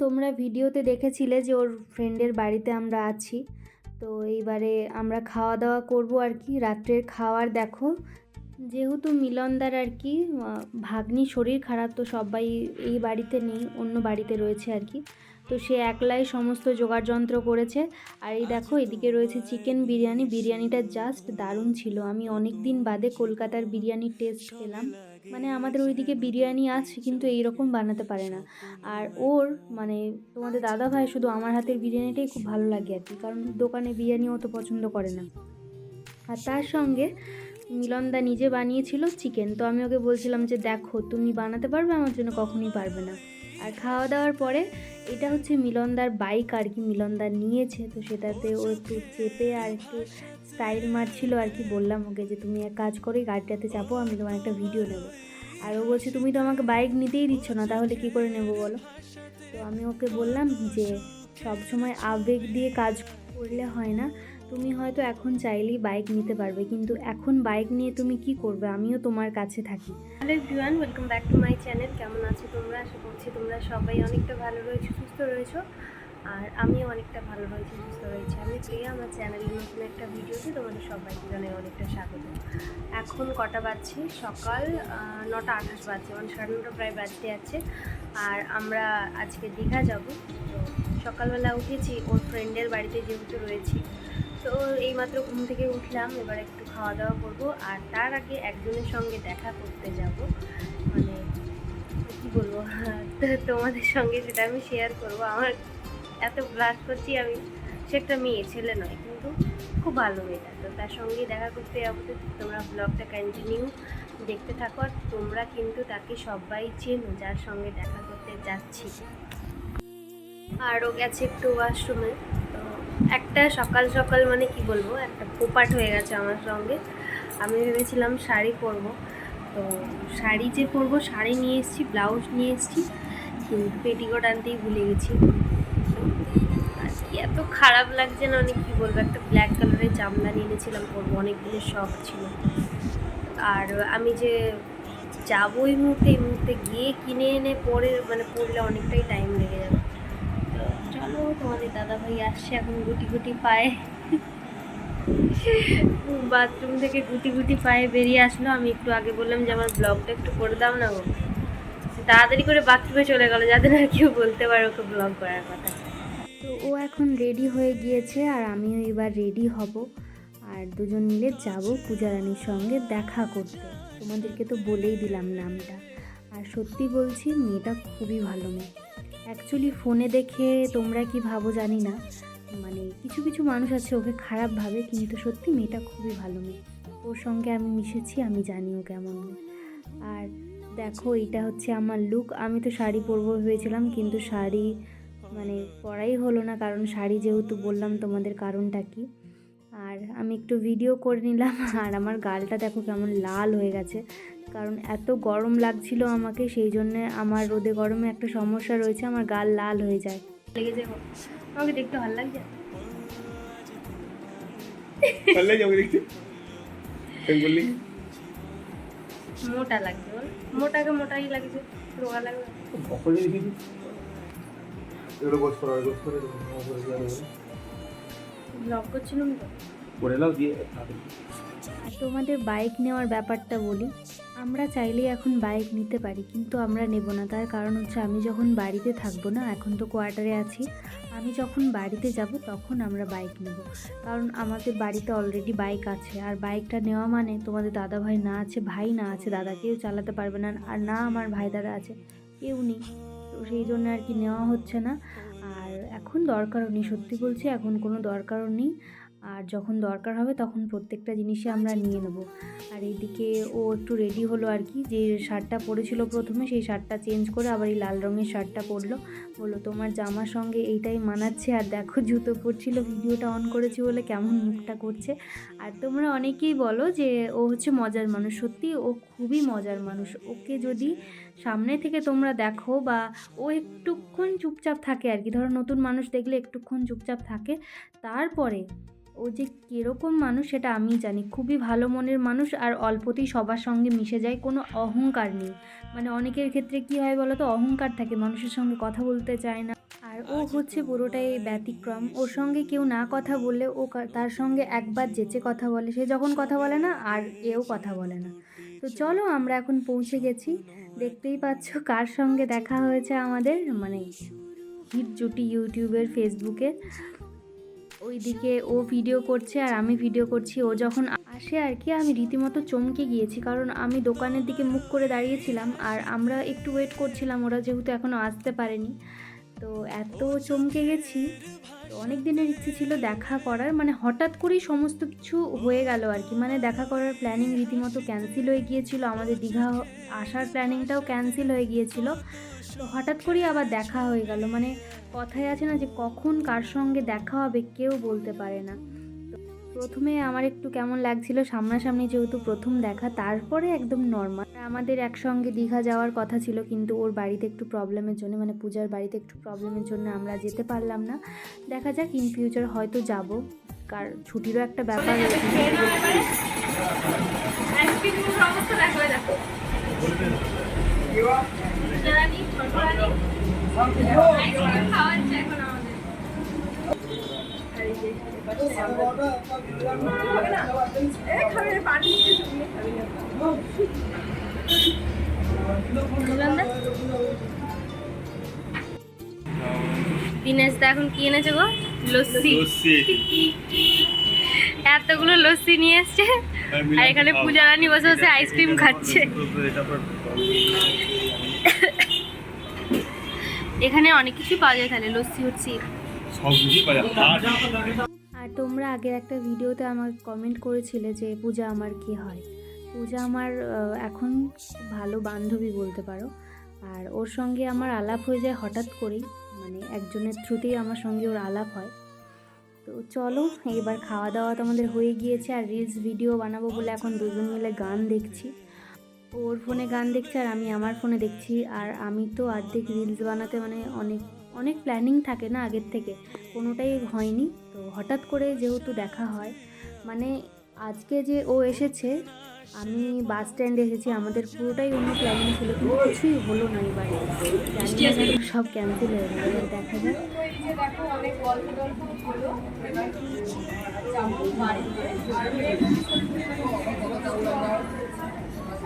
তোমরা ভিডিওতে দেখেছিলে যে ওর ফ্রেন্ডের বাড়িতে আমরা আছি। তো এইবারে আমরা খাওয়া দাওয়া করব আর কি। রাত্রের খাওয়ার দেখো, যেহেতু মিলনদার আর কি ভাগ্নি শরীর খারাপ, তো সবাই এই বাড়িতে নেই, অন্য বাড়িতে রয়েছে আর কি। তো সে একলাই সমস্ত জোগাড় যন্ত্র করেছে। আর এই দেখো, এদিকে রয়েছে চিকেন বিরিয়ানি। বিরিয়ানিটা জাস্ট দারুণ ছিল। আমি অনেক দিন বাদে কলকাতার বিরিয়ানির টেস্ট পেলাম মানে আমাদের ওইদিকে বিরিয়ানি আছে, কিন্তু এইরকম বানাতে পারে না। আর ওর মানে তোমাদের দাদা ভাই শুধু আমার হাতের বিরিয়ানিটাই খুব ভালো লাগে আর কি, কারণ দোকানে বিরিয়ানি অত পছন্দ করে না। আর তার সঙ্গে মিলনদা নিজে বানিয়েছিল চিকেন তো আমি ওকে বলছিলাম যে, দেখো, তুমি বানাতে পারবে? আমার জন্য কখনই পারবে না। আর খাওয়া দাওয়ার পরে এটা হচ্ছে মিলনদার বাইক আর কি মিলনদার নিয়েছে, তো সেটাতে ও একটু চেপে আর একটু স্টাইল মারছিল আর কি, বললাম ওকে যে তুমি এক কাজ করো গাড়িটাতে চাপো, আমি তোমার একটা ভিডিও নেব। আর ও বলছে, তুমি তো আমাকে বাইক নিতেই দিচ্ছ না, তাহলে কি করে নেব বলো? তো আমি ওকে বললাম যে সবসময় আবেগ দিয়ে কাজ করলে হয় না তুমি হয়তো এখন চাইলেই বাইক নিতে পারবে, কিন্তু এখন বাইক নিয়ে তুমি কি করবে? আমিও তোমার কাছে থাকি। Hello everyone welcome back to my channel কেমন আছো তোমরা? আশা করছি তোমরা সবাই অনেকটা ভালো রয়েছো, সুস্থ রয়েছো। আর আমিও অনেকটা ভালো রয়েছি, সুস্থ রয়েছি। আমি প্রিয়া, আমার চ্যানেলের নতুন একটা ভিডিওতে তোমাদের সবাইকে জানাই অনেকটা স্বাগত। এখন কটা বাজছে? সকাল নটা আঠাশ বাজছে মানে সাড়ে নটা প্রায় বাজতে যাচ্ছে। আর আমরা আজকে দীঘা যাব। তো সকালবেলা উঠেছি, ওর ফ্রেন্ডের বাড়িতে যেহেতু রয়েছি তো এইমাত্র ঘুম থেকে উঠলাম, এবার একটু খাওয়া দাওয়া করব। আর তার আগে একজনের সঙ্গে দেখা করতে যাব। মানে কি বলব? তোমাদের সঙ্গে সেটা আমি শেয়ার করব, আমার এত ব্লাশ করছি আমি, সে একটা মেয়ে, ছেলে নয়, কিন্তু খুব ভালো মেয়েটা। তো তার সঙ্গে দেখা করতে যাব। তো তোমরা ব্লগটা কন্টিনিউ দেখতে থাকো, আর তোমরা কিন্তু তাকে সবাই চেনো যার সঙ্গে দেখা করতে যাচ্ছি। আরও গেছে একটু ওয়াশরুমে একটা সকাল সকাল মানে কি বলব, একটা পোপাট হয়ে গেছে আমার সঙ্গে। আমি ভেবেছিলাম শাড়ি পরবো। তো শাড়ি যে পরবো, শাড়ি নিয়ে এসেছি, ব্লাউজ নিয়ে এসেছি, কিন্তু পেটিকোট আনতেই ভুলে গেছি। এত খারাপ লাগছে না অনেক কী বলব, একটা ব্ল্যাক কালারের জামদানি এনেছিলাম পরবো, অনেকগুলো শখ ছিল। আর আমি যে যাব এই মুহূর্তে এই মুহূর্তে গিয়ে কিনে এনে পরে মানে পরলে অনেকটাই টাইম লেগে যাবে। চলো তোমাদের দাদা ভাই আসছে, এখন গুটি গুটি পায়ে। বাথরুম থেকে গুটি গুটি পায়ে বেরিয়ে আসলো। আমি একটু আগে বললাম যে, আমার ব্লগটা একটু করে দাও না গো। তাড়াতাড়ি করে বাথরুমে চলে গেলো। যাতে না কেউ বলতে পারে, ওকে ব্লগ করার কথা। তো ও এখন রেডি হয়ে গিয়েছে, আর আমিও এবার রেডি হব। আর দুজন মিলে যাব পূজা রানীর সঙ্গে দেখা করতে। তোমাদেরকে তো বলেই দিলাম নামটা। আর সত্যি বলছি, মেয়েটা খুবই ভালো মেয়ে। অ্যাকচুয়ালি ফোনে দেখে তোমরা কি ভাবো জানি না। মানে কিছু কিছু মানুষ আছে, ওকে খারাপ ভাবে, কিন্তু সত্যি মেয়েটা খুবই ভালো মেয়ে। ওর সঙ্গে আমি মিশেছি, আমি জানি ও কেমন আর দেখো এটা হচ্ছে আমার লুক আমি তো শাড়ি পরবো ভেবেছিলাম, কিন্তু শাড়ি মানে পরাই হলো না, কারণ শাড়ি যেহেতু বললাম, তোমাদের কারণটা কি? আর আমি একটু ভিডিও করে নিলাম। আর আমার গালটা দেখো কেমন লাল হয়ে গেছে। কারণ এত গরম লাগছিল আমাকে সেই জন্যে আমার রোদে গরমে একটা সমস্যা রয়েছে আমার গাল লাল হয়ে যায়। লেগেছে গো। আমাকে দেখতে ভালো লাগছে? ভালো লাগে আমাকে দেখতে? বললি? মোটা লাগছে বল। মোটাকে মোটাই লাগছে রোগা লাগবে। এগুলো করা করে ব্লগ করছিলাম তো। করে নাও, দিয়ে আর তোমাদের বাইক নেওয়ার ব্যাপারটা বলি। আমরা চাইলেই এখন বাইক নিতে পারি, কিন্তু আমরা নেব না। তার কারণ হচ্ছে আমি যখন বাড়িতে থাকব না, এখন তো কোয়ার্টারে আছি, আমি যখন বাড়িতে যাব তখন আমরা বাইক নেব। কারণ আমাদের বাড়িতে অলরেডি বাইক আছে, আর বাইকটা নেওয়া মানে তোমাদের দাদা ভাই না আছে, ভাই না আছে, দাদা কেউ চালাতে পারবে না, আর না আমার ভাই দাদা আছে, কেউ নেই। তো সেই জন্য আর কি নেওয়া হচ্ছে না। আর এখন দরকারও নেই, সত্যি বলছি, এখন কোনো দরকারও নেই। আর যখন দরকার হবে তখন প্রত্যেকটা জিনিসই আমরা নিয়ে নেব। আর এইদিকে ও একটু রেডি হলো আর কি যে শার্টটা পরেছিল প্রথমে সেই শার্টটা চেঞ্জ করে আবার এই লাল রঙের শার্টটা পরলো। বলল তোমার জামার সঙ্গে এইটাই মানাচ্ছে আর দেখো জুতো পরছিল ভিডিওটা অন করেছি বলে কেমন মুখটা করছে। আর তোমরা অনেকেই বলো যে ও হচ্ছে মজার মানুষ। সত্যি ও খুবই মজার মানুষ। ওকে যদি সামনে থেকে তোমরা দেখো বা ও একটুক্ষণ চুপচাপ থাকে আর কি ধরো নতুন মানুষ দেখলে একটুক্ষণ চুপচাপ থাকে তারপরে ও যে কীরকম মানুষ সেটা আমি জানি। খুবই ভালো মনের মানুষ আর অল্পতেই সবার সঙ্গে মিশে যায় কোনো অহংকার নেই। মানে অনেকের ক্ষেত্রে কি হয় বলো তো অহংকার থাকে মানুষের সঙ্গে কথা বলতে চায় না। আর ও হচ্ছে পুরোটাই ব্যতিক্রম। ওর সঙ্গে কেউ না কথা বললে ও তার সঙ্গে একবার যেচে কথা বলে সে যখন কথা বলে না আর এও কথা বলে না। তো চলো আমরা এখন পৌঁছে গেছি। দেখতেই পাচ্ছ কার সঙ্গে দেখা হয়েছে আমাদের মানে হিট জুটি ইউটিউবের ফেসবুকে ওইদিকে ও ভিডিও করছে আর আমি ভিডিও করছি। ও যখন আসে আর কি, আমি রীতিমতো চমকে গিয়েছি কারণ আমি দোকানের দিকে মুখ করে দাঁড়িয়েছিলাম আর আমরা একটু ওয়েট করছিলাম, ওরা যেহেতু এখনও আসতে পারেনি। তো এত চমকে গেছি। অনেক দিনের ইচ্ছে ছিল দেখা করার মানে হঠাৎ করেই সমস্ত কিছু হয়ে গেল আর কি। মানে দেখা করার প্ল্যানিং রীতিমতো ক্যান্সেল হয়ে গিয়েছিল, আমাদের দীঘা আসার প্ল্যানিংটাও ক্যান্সেল হয়ে গিয়েছিল। তো হঠাৎ করেই আবার দেখা হয়ে গেল। মানে কথায় আছে না যে কখন কার সঙ্গে দেখা হবে কেউ বলতে পারে না। প্রথমে আমার একটু কেমন লাগছিল সামনাসামনি যেহেতু প্রথম দেখা তারপরে একদম নর্মাল আমাদের একসঙ্গে দীঘা যাওয়ার কথা ছিল কিন্তু ওর বাড়িতে একটু প্রবলেমের জন্য মানে পূজার বাড়িতে একটু প্রবলেমের জন্য আমরা যেতে পারলাম না। দেখা যাক ইন ফিউচার হয়তো যাব। কার ছুটিরও একটা ব্যাপার রয়েছে। দিনেশ দা এখন কি এনেছে গো লস্যি এতগুলো লস্যি নিয়ে এসছে আর এখানে পূজা রানী বসে বসে আইসক্রিম খাচ্ছে এখানে অনেক কিছু পাওয়া যায় তাহলে লস্যি হচ্ছে সব কিছু পাওয়া যায়। আর আর তোমরা আগের একটা ভিডিওতে আমার কমেন্ট করেছিলে যে পূজা আমার কি হয়? পূজা আমার এখন ভালো বান্ধবী বলতে পারো। আর ওর সঙ্গে আমার আলাপ হয়ে যায় হঠাৎ করেই। মানে একজনের থ্রুতেই আমার সঙ্গে ওর আলাপ হয়। তো চলো এবার খাওয়া দাওয়া তো আমাদের হয়ে গিয়েছে। আর রিলস ভিডিও বানাবো বলে এখন দুজন মিলে গান দেখছি। ওর ফোনে গান দেখছে আর আমি আমার ফোনে দেখছি। আর আমি তো অর্ধেক রিলস বানাতে মানে অনেক অনেক প্ল্যানিং থাকে না আগের থেকে। কোনোটাই হয়নি। তো হঠাৎ করে যেহেতু দেখা হয় মানে আজকে যে ও এসেছে, আমি বাস স্ট্যান্ডে এসেছি। আমাদের পুরোটাই অন্য প্ল্যানিং ছিল, কিন্তু কিছুই হলো না এবারে। সব ক্যান্সেল হয়ে গেল। দেখা যাক।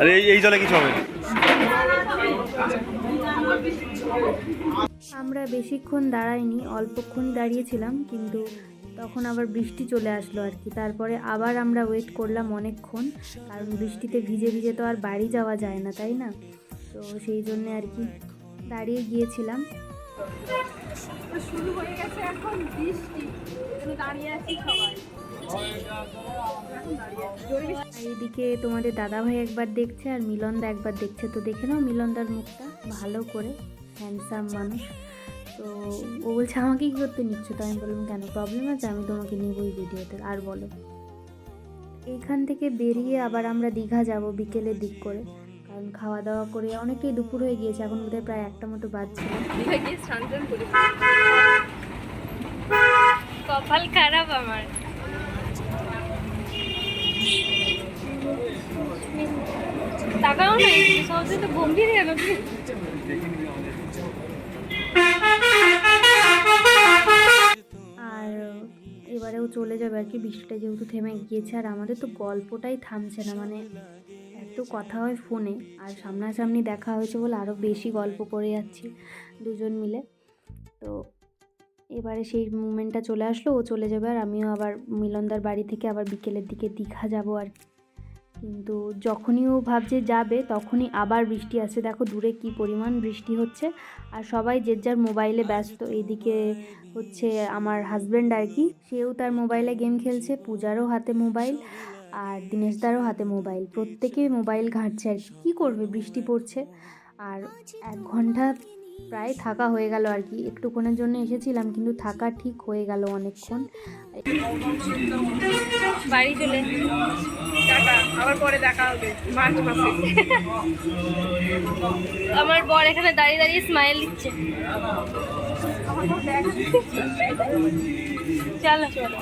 আরে এই- এই জলে কিছু হবে আমরা বেশিক্ষণ দাঁড়াইনি অল্পক্ষণ দাঁড়িয়েছিলাম কিন্তু তখন আবার বৃষ্টি চলে আসলো আর কি। তারপরে আবার আমরা ওয়েট করলাম অনেকক্ষণ কারণ বৃষ্টিতে ভিজে ভিজে তো আর বাড়ি যাওয়া যায় না তাই না? তো সেই জন্য আর কি দাঁড়িয়ে গিয়েছিলাম। শুরু হয়ে গেছে এখন বৃষ্টি। দাঁড়িয়ে আছি সবাই। এদিকে তোমাদের দাদাভাই একবার দেখছে আর মিলনদা একবার দেখছে। তো দেখে নাও মিলনদার মুখটা, ভালো করে হ্যান্ডসাম মানুষ। তো ও বলছে, আমাকে কী করতে নিচ্ছ? তো আমি বললাম, কেন? প্রবলেম আছে, আমি তোমাকে নেবই ভিডিওতে আর বলো? এইখান থেকে বেরিয়ে আবার আমরা দীঘা যাব বিকেলের দিক করে। কারণ খাওয়া দাওয়া করে অনেকেই দুপুর হয়ে গিয়েছে, এখন বোধহয় প্রায় একটা মতো বাজছে। কপাল খারাপ আমার। তাকাও না সবচেয়ে তো গম্ভীর গেল আর এবারেও চলে যাবে আর কি, বৃষ্টিটা যেহেতু থেমে গিয়েছে, আর আমাদের তো গল্পটাই থামছে না মানে এত কথা হয় ফোনে, আর সামনাসামনি দেখা হয়েছে বলে আরও বেশি গল্প করে যাচ্ছি দুজন মিলে তো এবারে সেই মুমেন্টটা চলে আসলো, ও চলে যাবে, আর আমিও আবার মিলনদার বাড়ি থেকে আবার বিকেলের দিকে দীঘা যাব আর কি। কিন্তু যখনই ও ভাবছে যাবে, তখনই আবার বৃষ্টি আসছে দেখো দূরে কি পরিমাণ বৃষ্টি হচ্ছে। আর সবাই যে যার মোবাইলে ব্যস্ত। এইদিকে হচ্ছে আমার হাজব্যান্ড আর কি। সেও তার মোবাইলে গেম খেলছে, পূজারও হাতে মোবাইল আর দিনেশদারও হাতে মোবাইল। প্রত্যেকে মোবাইল ঘাঁটছে আর কি। কী করবে? বৃষ্টি পড়ছে। আর এক ঘণ্টা প্রায় থাকা হয়ে গেল আর কি। একটুক্ষণের জন্য এসেছিলাম, কিন্তু থাকা ঠিক হয়ে গেল অনেকক্ষণ। বাড়ি চলে। আবার পরে দেখা হবে। আমার বর এখানে দাঁড়িয়ে দাঁড়িয়ে স্মাইল দিচ্ছে। চলো চলো।